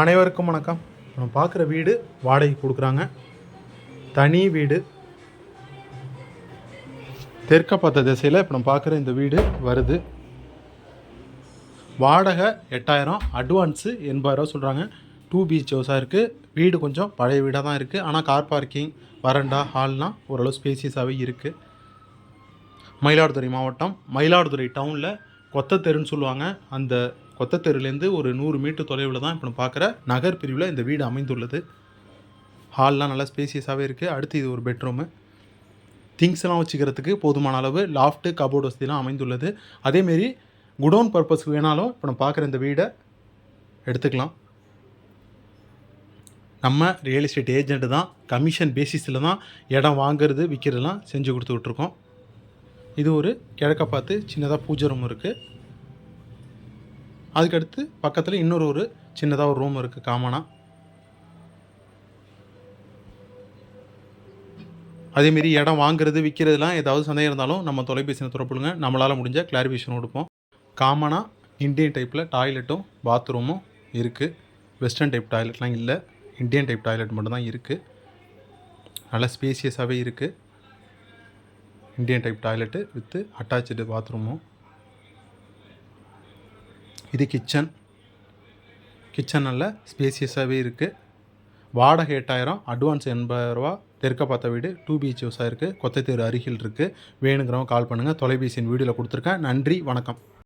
அனைவருக்கும் வணக்கம். நம்ம பார்க்குற வீடு வாடகைக்கு கொடுக்குறாங்க. தனி வீடு. தெற்க பார்த்த திசையில் இப்போ நம்ம பார்க்குற இந்த வீடு வருது. வாடகை எட்டாயிரம் அட்வான்ஸு எண்பதாயிரம் சொல்கிறாங்க டூ பீச் ஹவுஸாக இருக்குது வீடு கொஞ்சம் பழைய வீடாக தான் இருக்குது ஆனால் கார் பார்க்கிங் வரண்டா ஹால்னால் ஓரளவு ஸ்பேசியஸாகவே இருக்குது மயிலாடுதுறை மாவட்டம் மயிலாடுதுறை டவுனில் கொத்த தெருன்னு சொல்லுவாங்க. அந்த கொத்தத்தெருலேருந்து ஒரு நூறு மீட்டர் தொலைவில் தான் இப்போ நம்ம பார்க்குற நகர் பிரிவில் இந்த வீடு அமைந்துள்ளது. ஹால்லாம் நல்லா ஸ்பேசியஸாகவே இருக்குது அடுத்து இது ஒரு பெட்ரூமு திங்ஸ் எல்லாம் வச்சுக்கிறதுக்கு போதுமான அளவு லாஃப்ட்டு கபோர்டு வசதிலாம் அமைந்துள்ளது. அதேமாரி குடோன் பர்பஸ்க்கு வேணாலும் இப்போ நம்ம பார்க்குற இந்த வீடை எடுத்துக்கலாம். நம்ம ரியல் எஸ்டேட் ஏஜென்ட் தான் கமிஷன் பேசிஸில் தான் இடம் வாங்குறது விற்கிறதுலாம் செஞ்சு கொடுத்துட்ருக்கோம் இது ஒரு கிழக்க பார்த்து சின்னதாக பூஜை ரூம் இருக்குது அதுக்கடுத்து பக்கத்தில் இன்னொரு ஒரு சின்னதாக ஒரு ரூம் இருக்குது காமனாக அதேமாரி இடம் வாங்குறது விற்கிறதுலாம் ஏதாவது சந்தேகம் இருந்தாலும் நம்ம தொலைபேசியில் தொடர்புடுங்க நம்மளால் முடிஞ்ச கிளாரிஃபிகேஷன் கொடுப்போம். காமனாக இந்தியன் டைப்பில் டாய்லெட்டும் பாத்ரூமும் இருக்குது வெஸ்டர்ன் டைப் டாய்லெட்லாம் இல்லை. இந்தியன் டைப் டாய்லெட் மட்டும்தான் இருக்குது நல்லா ஸ்பேசியஸாகவே இருக்குது Indian type toilet with attach பாத்ரூமும் இது கிச்சன். கிச்சன் நல்ல ஸ்பேசியஸாகவே இருக்குது வாடகை எட்டாயிரம் அட்வான்ஸ் எண்பதாயிரரூவா தெற்க பார்த்த வீடு டூ பீச் ஹவுஸாக இருக்குது கொத்தத்தேரு அருகில் இருக்குது வேணுங்கிறவங்க கால் பண்ணுங்கள் தொலைபேசியின் வீடியோவில் கொடுத்துருக்கேன். நன்றி வணக்கம்.